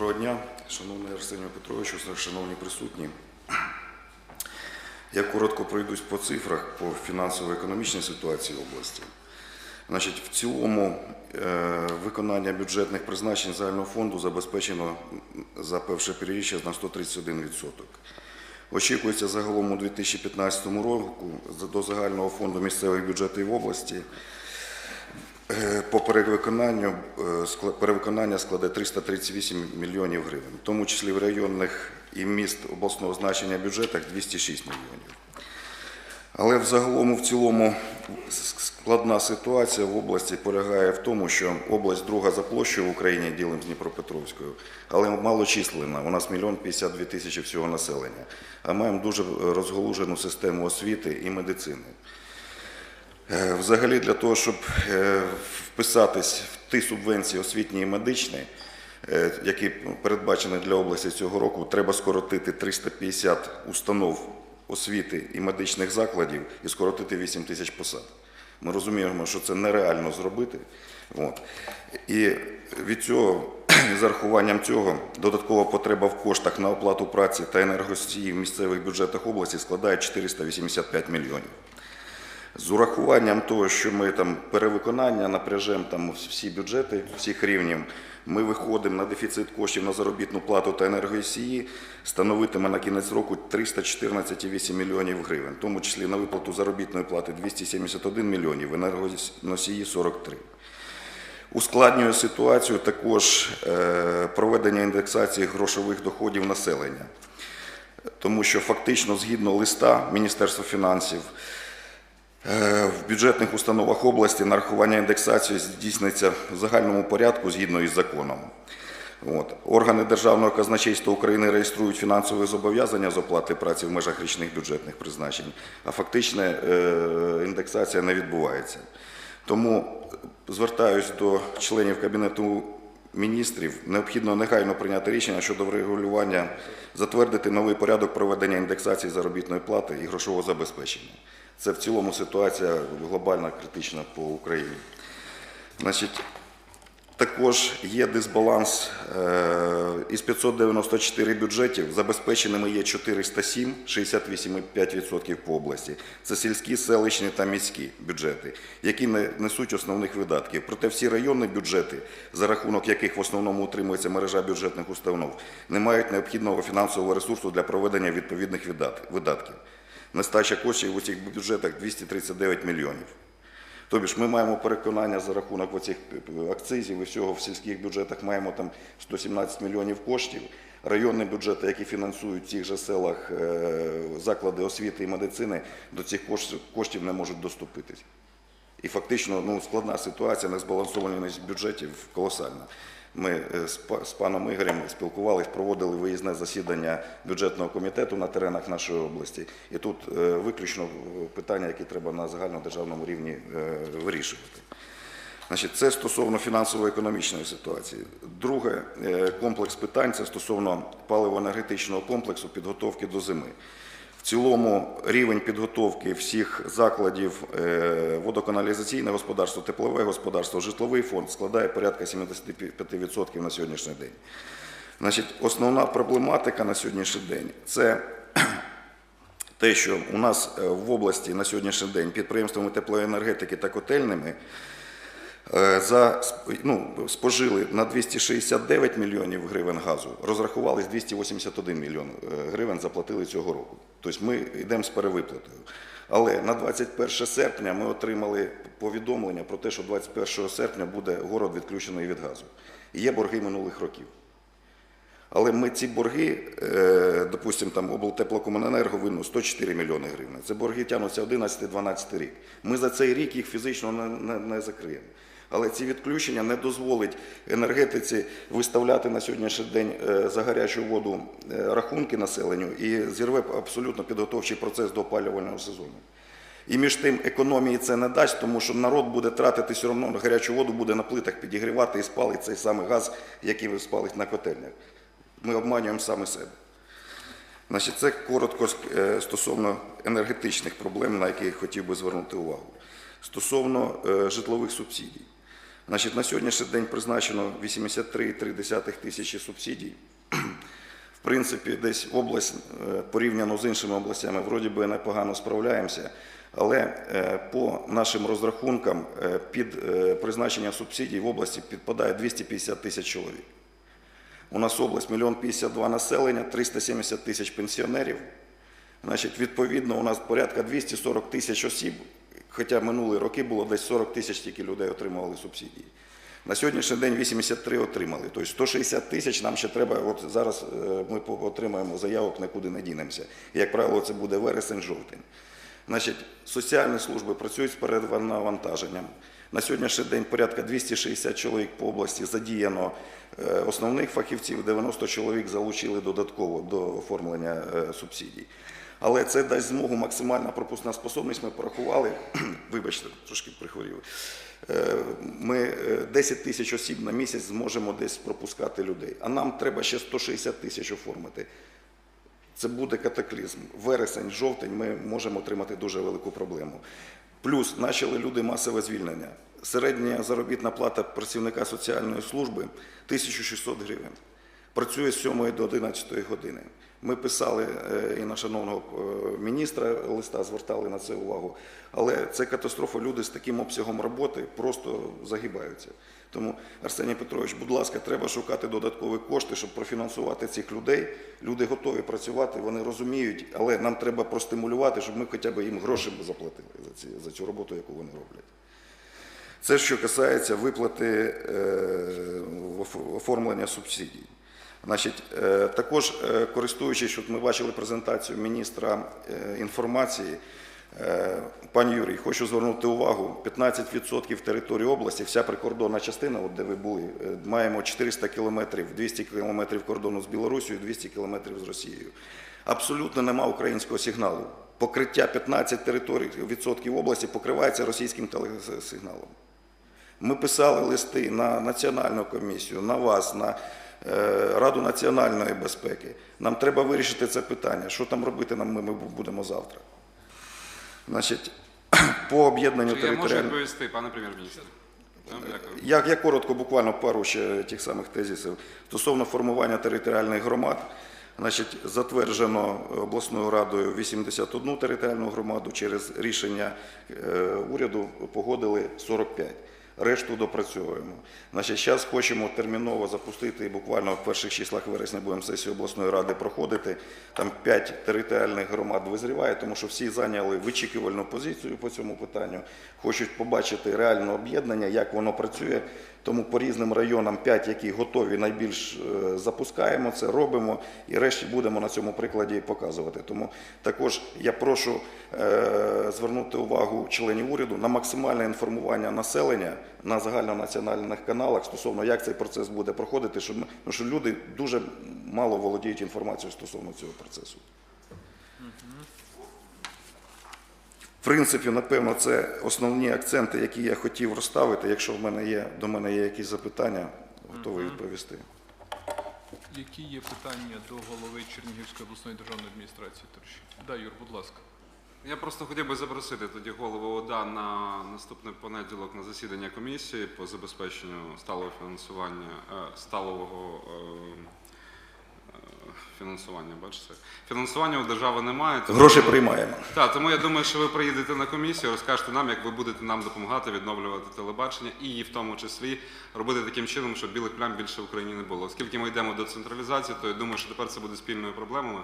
Доброго дня, шановний Арсенію Петровичу, шановні присутні. Я коротко пройдусь по цифрах по фінансово-економічній ситуації області. Значить, в цілому е, виконання бюджетних призначень загального фонду забезпечено за перше півріччя на 131%. Очікується загалом у 2015 року до загального фонду місцевих бюджетів області Е, По перевиконанню е, перевиконання складе 338 мільйонів гривень, в тому числі в районних і міст обласного значення бюджетах 206 мільйонів. Але взагалом в цілому складна ситуація в області полягає в тому, що область друга за площею в Україні ділимо з Дніпропетровською, але малочисленна. У нас мільйон 52 тисячі всього населення. А маємо дуже розголужену систему освіти і медицини. Е, Взагалі для того, щоб е, вписатись в ті субвенції освітні і медичні, е, які передбачені для області цього року, треба скоротити 350 установ освіти і медичних закладів і скоротити 8 тисяч посад. Ми розуміємо, що це нереально зробити. От. І від цього, з зарахуванням цього, додаткова потреба в коштах на оплату праці та енергосії в місцевих бюджетах області складає 485 мільйонів. З урахуванням того, що ми там перевиконання напряжемо там всі бюджети всіх рівнів, ми виходимо на дефіцит коштів на заробітну плату та енергосії, становитиме на кінець року 314,8 мільйонів гривень, в тому числі на виплату заробітної плати 271 мільйонів, енергоносії 43. Ускладнює ситуацію також е, проведення індексації грошових доходів населення, тому що фактично згідно листа Міністерства фінансів В бюджетних установах області нарахування індексації здійсниться в загальному порядку згідно із законом. От. Органи Державного казначейства України реєструють фінансові зобов'язання з оплати праці в межах річних бюджетних призначень, а фактична е, індексація не відбувається. Тому звертаюсь до членів Кабінету міністрів, необхідно негайно прийняти рішення щодо врегулювання, затвердити новий порядок проведення індексації заробітної плати і грошового забезпечення. Це в цілому ситуація глобальна, критична по Україні. Також є дисбаланс е, із 594 бюджетів, забезпеченими є 407, 68,5% по області. Це сільські, селищні та міські бюджети, які не несуть основних видатків. Проте всі районні бюджети, за рахунок яких в основному утримується мережа бюджетних установ, не мають необхідного фінансового ресурсу для проведення відповідних видатків. Нестача коштів у цих бюджетах 239 мільйонів. Тобто ж ми маємо переконання за рахунок оцих акцизів і всього в сільських бюджетах маємо там 117 мільйонів коштів. Районні бюджети, які фінансують в цих же селах е, заклади освіти і медицини, до цих коштів не можуть доступитись. І фактично ну, складна ситуація, незбалансованість бюджетів колосальна. Ми е, з паном Ігорем спілкувалися, проводили виїзне засідання бюджетного комітету на теренах нашої області. І тут е, виключно е, питання, які треба на загальнодержавному рівні вирішувати. Значить, це стосовно фінансово-економічної ситуації. Друге комплекс питань це стосовно паливо-енергетичного комплексу підготовки до зими. Цілому рівень підготовки всіх закладів е, водоканалізаційне господарство, теплове господарство, житловий фонд складає порядка 75% на сьогоднішній день. Значить, основна проблематика на сьогоднішній день це те, що у нас е, в області на сьогоднішній день підприємствами теплоенергетики та котельними за, ну, спожили на 269 мільйонів гривень газу, розрахувались 281 мільйон е, гривень, заплатили цього року. Тобто ми йдемо з перевиплатою. Але на 21 серпня ми отримали повідомлення про те, що 21 серпня буде город відключений від газу. І є борги минулих років. Але ми ці борги, е, допустимо, там облтеплокомуненерго винно 104 мільйони гривень. Це борги тягнуться 11-12 рік. Ми за цей рік їх фізично не, не, не закриємо. Але ці відключення не дозволить енергетиці виставляти на сьогоднішній день е, за гарячу воду е, рахунки населенню і зірве абсолютно підготовчий процес до опалювального сезону. І між тим економії це не дасть, тому що народ буде тратити все одно гарячу воду, буде на плитах підігрівати і спалить цей самий газ, який спалить на котельнях. Ми обманюємо саме себе. Значить, це коротко е, стосовно енергетичних проблем, на які я хотів би звернути увагу. Стосовно житлових субсидій. Значить, на сьогоднішній день призначено 83,3 тисячі субсидій. В принципі, десь область е, порівняно з іншими областями вроді би непогано справляємося, але е, по нашим розрахункам е, під призначення субсидій в області підпадає 250 тисяч чоловік. У нас область мільйон 52 населення, 370 тисяч пенсіонерів. Значить, відповідно, у нас порядка 240 тисяч осіб, хоча минулі роки було десь 40 тисяч тільки людей отримували субсидії. На сьогоднішній день 83 отримали. Тобто 160 тисяч нам ще треба, от зараз е, ми отримаємо заявок, нікуди не дінемося. Як правило, це буде вересень-жовтень. Значить, соціальні служби працюють з перевантаженням. На сьогоднішній день порядка 260 чоловік по області задіяно е, основних фахівців, 90 чоловік залучили додатково до оформлення е, субсидій. Але це дасть змогу максимальна пропускна способність. Ми порахували, вибачте, трошки прихворів. Е, Ми е, 10 тисяч осіб на місяць зможемо десь пропускати людей. А нам треба ще 160 тисяч оформити. Це буде катаклізм. Вересень, жовтень ми можемо отримати дуже велику проблему. Плюс почали люди масове звільнення. Середня заробітна плата працівника соціальної служби 1600 гривень. Працює з 7 до 11 години. Ми писали е, і на шановного е, міністра листа звертали на це увагу. Але це катастрофа. Люди з таким обсягом роботи просто загибаються. Тому, Арсеній Петрович, будь ласка, треба шукати додаткові кошти, щоб профінансувати цих людей. Люди готові працювати, вони розуміють, але нам треба простимулювати, щоб ми хоча б їм гроші заплатили за, цю роботу, яку вони роблять. Це що касається виплати е, оформлення субсидій. Значить, е, також е, користуючись, от ми бачили презентацію міністра е, інформації, е, пан Юрій, хочу звернути увагу: 15% території області, вся прикордонна частина, от де ви були, маємо 400 кілометрів, 200 кілометрів кордону з Білорусією, 200 кілометрів з Росією. Абсолютно нема українського сигналу. Покриття 15 територій відсотків області покривається російським телесигналом. Ми писали листи на Національну комісію, на вас, на Раду національної безпеки. Нам треба вирішити це питання. Що там робити нам ми, будемо завтра. Значить, по об'єднанню Чи я можу відповісти, пане прем'єр-міністр? Я, я коротко, буквально пару ще тих самих тезисів. Стосовно формування територіальних громад, значить, затверджено обласною радою 81 територіальну громаду. Через рішення е, уряду погодили 45. Решту допрацьовуємо. Значить, зараз хочемо терміново запустити, і буквально в перших числах вересня будемо сесію обласної ради проходити. Там 5 територіальних громад визріває, тому що всі зайняли вичікувальну позицію по цьому питанню. Хочуть побачити реальне об'єднання, як воно працює. Тому по різним районам 5, які готові найбільш е, запускаємо це, робимо і решті будемо на цьому прикладі показувати. Тому також я прошу е, звернути увагу членів уряду на максимальне інформування населення на загальнонаціональних каналах стосовно як цей процес буде проходити, щоб тому що люди дуже мало володіють інформацією стосовно цього процесу. В принципі, напевно, це основні акценти, які я хотів розставити. Якщо в мене є до мене є якісь запитання, готовий відповісти. Які є питання до голови Чернігівської обласної державної адміністрації? Да, Юр, будь ласка. Я просто хотів би запросити тоді голову ОДА на наступний понеділок на засідання комісії по забезпеченню сталого фінансування, е, сталого е, е, фінансування. Бачите, фінансування у держави немає. тому- Гроші приймаємо. Так, тому я думаю, що ви приїдете на комісію, розкажете нам, як ви будете нам допомагати відновлювати телебачення і в тому числі робити таким чином, щоб білих плям більше в Україні не було. Оскільки ми йдемо до централізації, то я думаю, що тепер це буде спільною проблемою.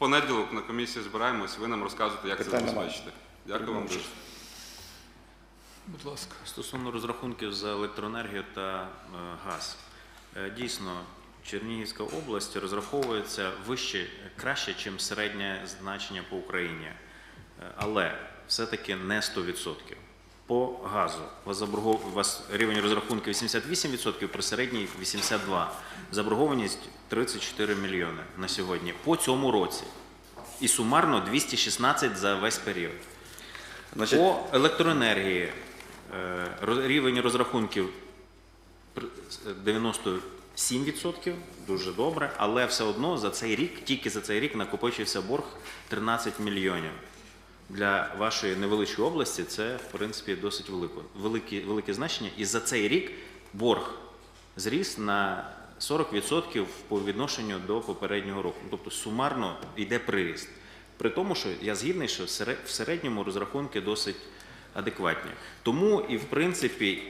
Понеділок на комісії збираємось, ви нам розказуєте, як це забезпечити. Дякую вам дуже. Будь ласка. Стосовно розрахунків за електроенергію та е, газ, Е, дійсно, Чернігівська область розраховується вище, краще, ніж середнє значення по Україні, Е, але все-таки не 100%. По газу у вас, заборгов... у вас рівень розрахунку 88%, при середній 82%. Заборгованість 34 мільйони на сьогодні по цьому році. І сумарно 216 за весь період. Значить, По електроенергії е, рівень розрахунків е, 97%, дуже добре, але все одно за цей рік, тільки за цей рік накопичився борг 13 мільйонів. Для вашої невеличкої області це в принципі досить велико, велике, велике значення. І за цей рік борг зріс на 40% по відношенню до попереднього року. Тобто сумарно йде приріст. При тому, що я згідний, що в середньому розрахунки досить адекватні. Тому і в принципі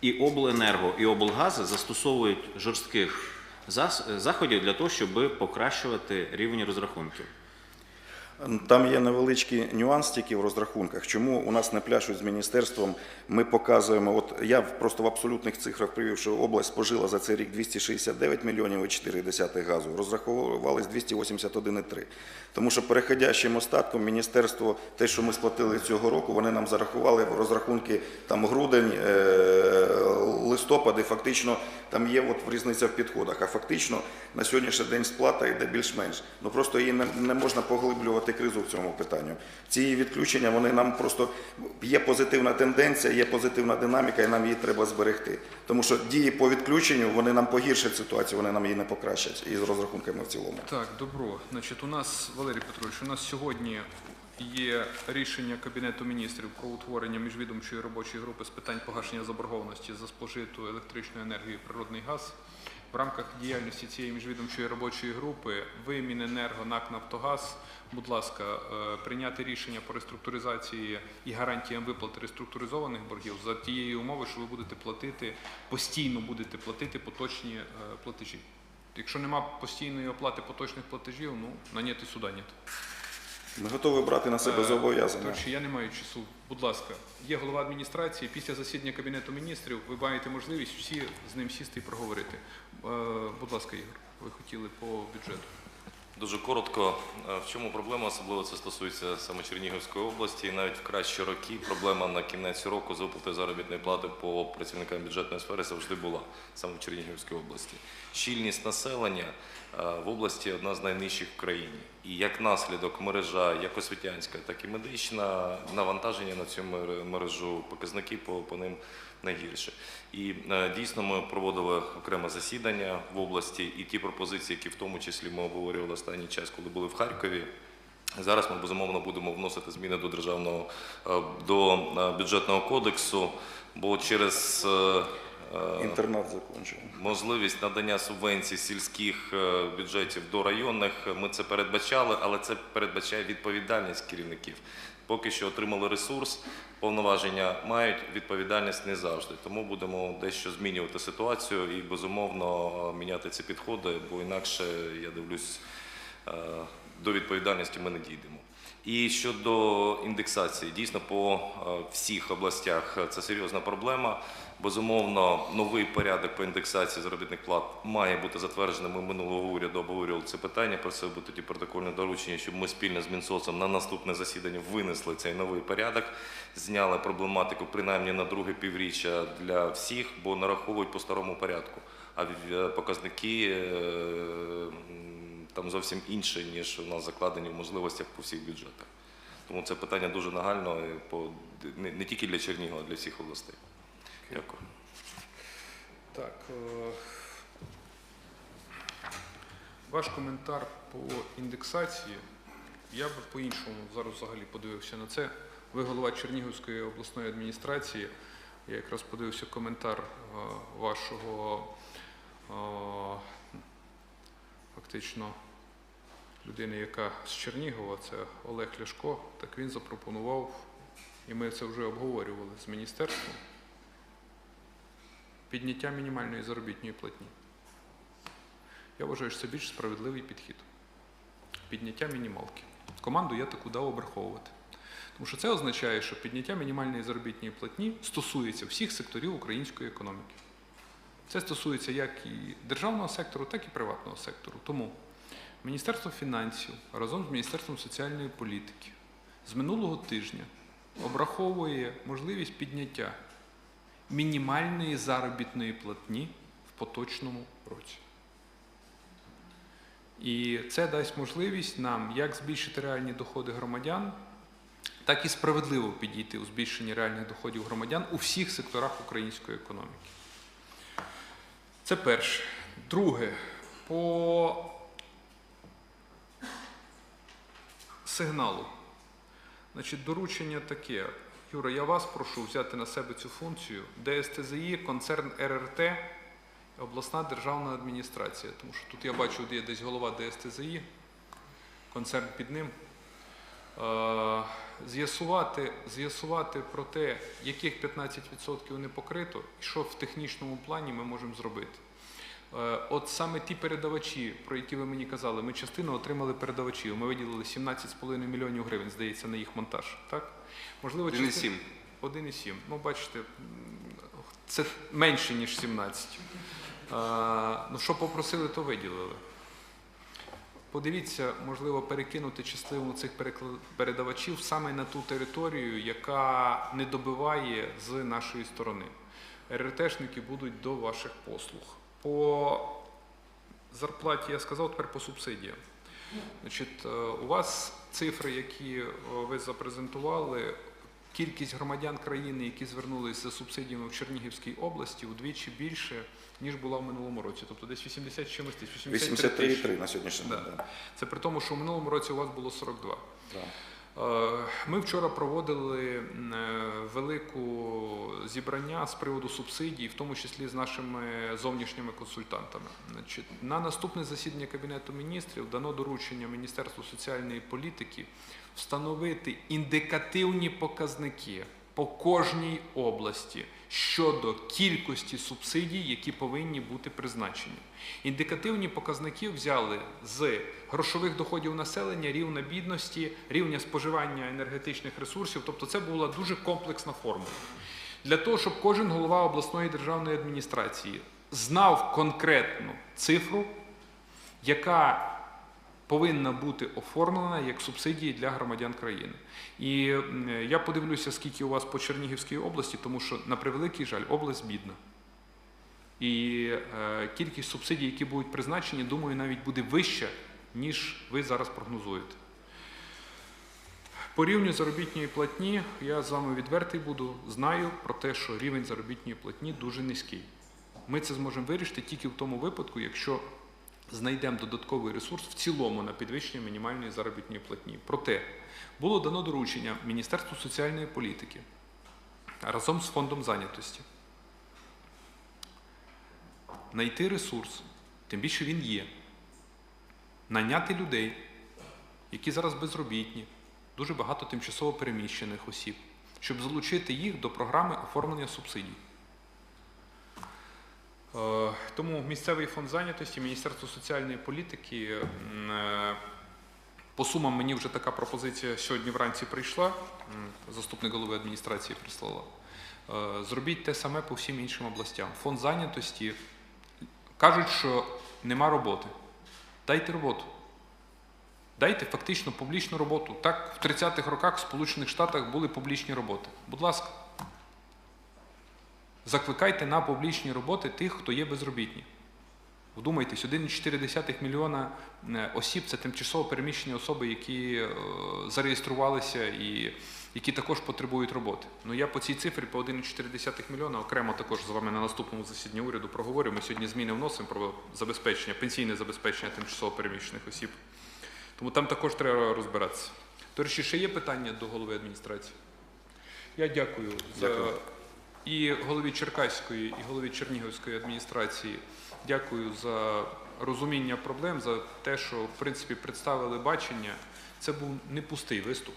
і обленерго, і облгази застосовують жорстких заходів для того, щоб покращувати рівень розрахунків. Там є невеличкий нюанс тільки в розрахунках. Чому у нас не пляшуть з міністерством? Ми показуємо, от я просто в абсолютних цифрах привів, що область спожила за цей рік 269 мільйонів і 4 газу, розраховувались 281,3. Тому що переходящим остатком міністерство, те, що ми сплатили цього року, вони нам зарахували в розрахунки там грудень, е, листопад, і фактично там є от різниця в підходах. А фактично на сьогоднішній день сплата йде більш-менш. Ну просто її не, не можна поглиблювати кризу в цьому питанню. Ці відключення вони нам просто є позитивна тенденція, є позитивна динаміка, і нам її треба зберегти. Тому що дії по відключенню вони нам погіршать ситуацію, вони нам її не покращать і з розрахунками в цілому. Так, добро. Значить, у нас, Валерій Петрович, у нас сьогодні є рішення Кабінету міністрів про утворення міжвідомчої робочої групи з питань погашення заборгованості за спожиту електричну енергію і природний газ. В рамках діяльності цієї міжвідомчої робочої групи ви, Міненерго, НАК «Нафтогаз», будь ласка, е, прийняти рішення по реструктуризації і гарантіям виплати реструктуризованих боргів за тієї умови, що ви будете платити, постійно будете платити поточні е, платежі. Якщо нема постійної оплати поточних платежів, ну на нет суда нет. Ми готові брати на себе Е, зобов'язання. Коротше, я не маю часу. Будь ласка, є голова адміністрації. Після засідання кабінету міністрів ви маєте можливість всі з ним сісти і проговорити. Е, Будь ласка, Ігор, ви хотіли по бюджету. Дуже коротко, Е, в чому проблема, особливо це стосується саме Чернігівської області. І навіть в кращі роки проблема на кінець року з виплати заробітної плати по працівникам бюджетної сфери завжди була саме в Чернігівській області. Щільність населення в області одна з найнижчих в країні. І як наслідок мережа, як освітянська, так і медична, навантаження на цю мережу, показники по, по ним найгірше. І е, дійсно ми проводили окреме засідання в області, і ті пропозиції, які в тому числі ми обговорювали останній час, коли були в Харкові. Зараз ми безумовно будемо вносити зміни до державного е, до е, бюджетного кодексу, бо через Інтернат закінчив. можливість надання субвенцій сільських е, бюджетів до районних. Ми це передбачали, але це передбачає відповідальність керівників. Поки що отримали ресурс, повноваження мають, відповідальність не завжди. Тому будемо дещо змінювати ситуацію і безумовно е, міняти ці підходи, бо інакше я дивлюсь е, до відповідальності ми не дійдемо. І щодо індексації, дійсно по е, всіх областях це серйозна проблема. Безумовно, новий порядок по індексації заробітних плат має бути затверджений. Ми минулого уряду обговорювали це питання. Про це буде ті протокольне доручення, щоб ми спільно з Мінсоцом на наступне засідання винесли цей новий порядок, зняли проблематику принаймні на друге півріччя для всіх, бо нараховують по старому порядку. А показники е, м, там зовсім інші, ніж у нас закладені в можливостях по всіх бюджетах. Тому це питання дуже нагально по не, не тільки для Чернігова, а для всіх областей. Дякую. Так. е, Ваш коментар по індексації. Я би по-іншому зараз взагалі подивився на це. Ви голова Чернігівської обласної адміністрації. Я якраз подивився коментар е, вашого е, фактично людини, яка з Чернігова, це Олег Ляшко. Так він запропонував, і ми це вже обговорювали з міністерством підняття мінімальної заробітної платні. Я вважаю, що це більш справедливий підхід. Підняття мінімалки. Команду я таку дав обраховувати. Тому що це означає, що підняття мінімальної заробітної платні стосується всіх секторів української економіки. Це стосується як і державного сектору, так і приватного сектору. Тому Міністерство фінансів разом з Міністерством соціальної політики з минулого тижня обраховує можливість підняття мінімальної заробітної платні в поточному році. І це дасть можливість нам як збільшити реальні доходи громадян, так і справедливо підійти у збільшенні реальних доходів громадян у всіх секторах української економіки. Це перше. Друге, по сигналу. Значить, доручення таке. Юра, я вас прошу взяти на себе цю функцію. ДСТЗІ, концерн РРТ, обласна державна адміністрація. Тому що тут я бачу, де є десь голова ДСТЗІ, концерн під ним. Е, З'ясувати, з'ясувати про те, яких 15% не покрито, і що в технічному плані ми можемо зробити. Е, От саме ті передавачі, про які ви мені казали, ми частину отримали передавачів. Ми виділили 17,5 мільйонів гривень, здається, на їх монтаж. Так? Можливо, 1,7. 1,7. Ну, бачите, це менше, ніж 17. Е, Ну, що попросили, то виділили. Подивіться, можливо, перекинути частину цих передавачів саме на ту територію, яка не добиває з нашої сторони. РРТшники будуть до ваших послуг. По зарплаті я сказав, тепер по субсидіям. Значить, е, у вас цифри, які е, ви запрезентували, кількість громадян країни, які звернулися за субсидіями в Чернігівській області, удвічі більше, ніж була в минулому році. Тобто десь 80 з чимось тисяч, 83 тисячі. 83,3 на сьогоднішній день. Да. да. Це при тому, що в минулому році у вас було 42. Да. Е, Ми вчора проводили е, велику зібрання з приводу субсидій, в тому числі з нашими зовнішніми консультантами. На наступне засідання Кабінету міністрів дано доручення Міністерству соціальної політики встановити індикативні показники по кожній області щодо кількості субсидій, які повинні бути призначені. Індикативні показники взяли з грошових доходів населення, рівня бідності, рівня споживання енергетичних ресурсів. Тобто це була дуже комплексна формула. Для того, щоб кожен голова обласної державної адміністрації знав конкретну цифру, яка повинна бути оформлена як субсидії для громадян країни. І я подивлюся, скільки у вас по Чернігівській області, тому що, на превеликий жаль, область бідна. І е, кількість субсидій, які будуть призначені, думаю, навіть буде вища, ніж ви зараз прогнозуєте. По рівню заробітної платні я з вами відвертий буду. Знаю про те, що рівень заробітної платні дуже низький. Ми це зможемо вирішити тільки в тому випадку, якщо знайдемо додатковий ресурс в цілому на підвищення мінімальної заробітної платні. Проте було дано доручення Міністерству соціальної політики разом з фондом зайнятості знайти ресурс, тим більше він є, найняти людей, які зараз безробітні, дуже багато тимчасово переміщених осіб, щоб залучити їх до програми оформлення субсидій. Е, Тому місцевий фонд зайнятості, Міністерство соціальної політики. е, По сумам мені вже така пропозиція сьогодні вранці прийшла. Заступник голови адміністрації прислала. Е, Зробіть те саме по всім іншим областям. Фонд зайнятості кажуть, що нема роботи. Дайте роботу. Дайте фактично публічну роботу. Так в 30-х роках в Сполучених Штатах були публічні роботи. Будь ласка. Закликайте на публічні роботи тих, хто є безробітні. Вдумайтесь, 1,4 мільйона е, осіб це тимчасово переміщені особи, які е, зареєструвалися і які також потребують роботи. Ну я по цій цифрі по 1,4 мільйона окремо також з вами на наступному засіданні уряду проговорю. Ми сьогодні зміни вносимо про забезпечення, пенсійне забезпечення тимчасово переміщених осіб. Тому там також треба розбиратися. До речі, ще є питання до голови адміністрації? Я дякую, Дякую. за і голові Черкаської, і голові Чернігівської адміністрації. Дякую за розуміння проблем, за те, що в принципі представили бачення. Це був не пустий виступ.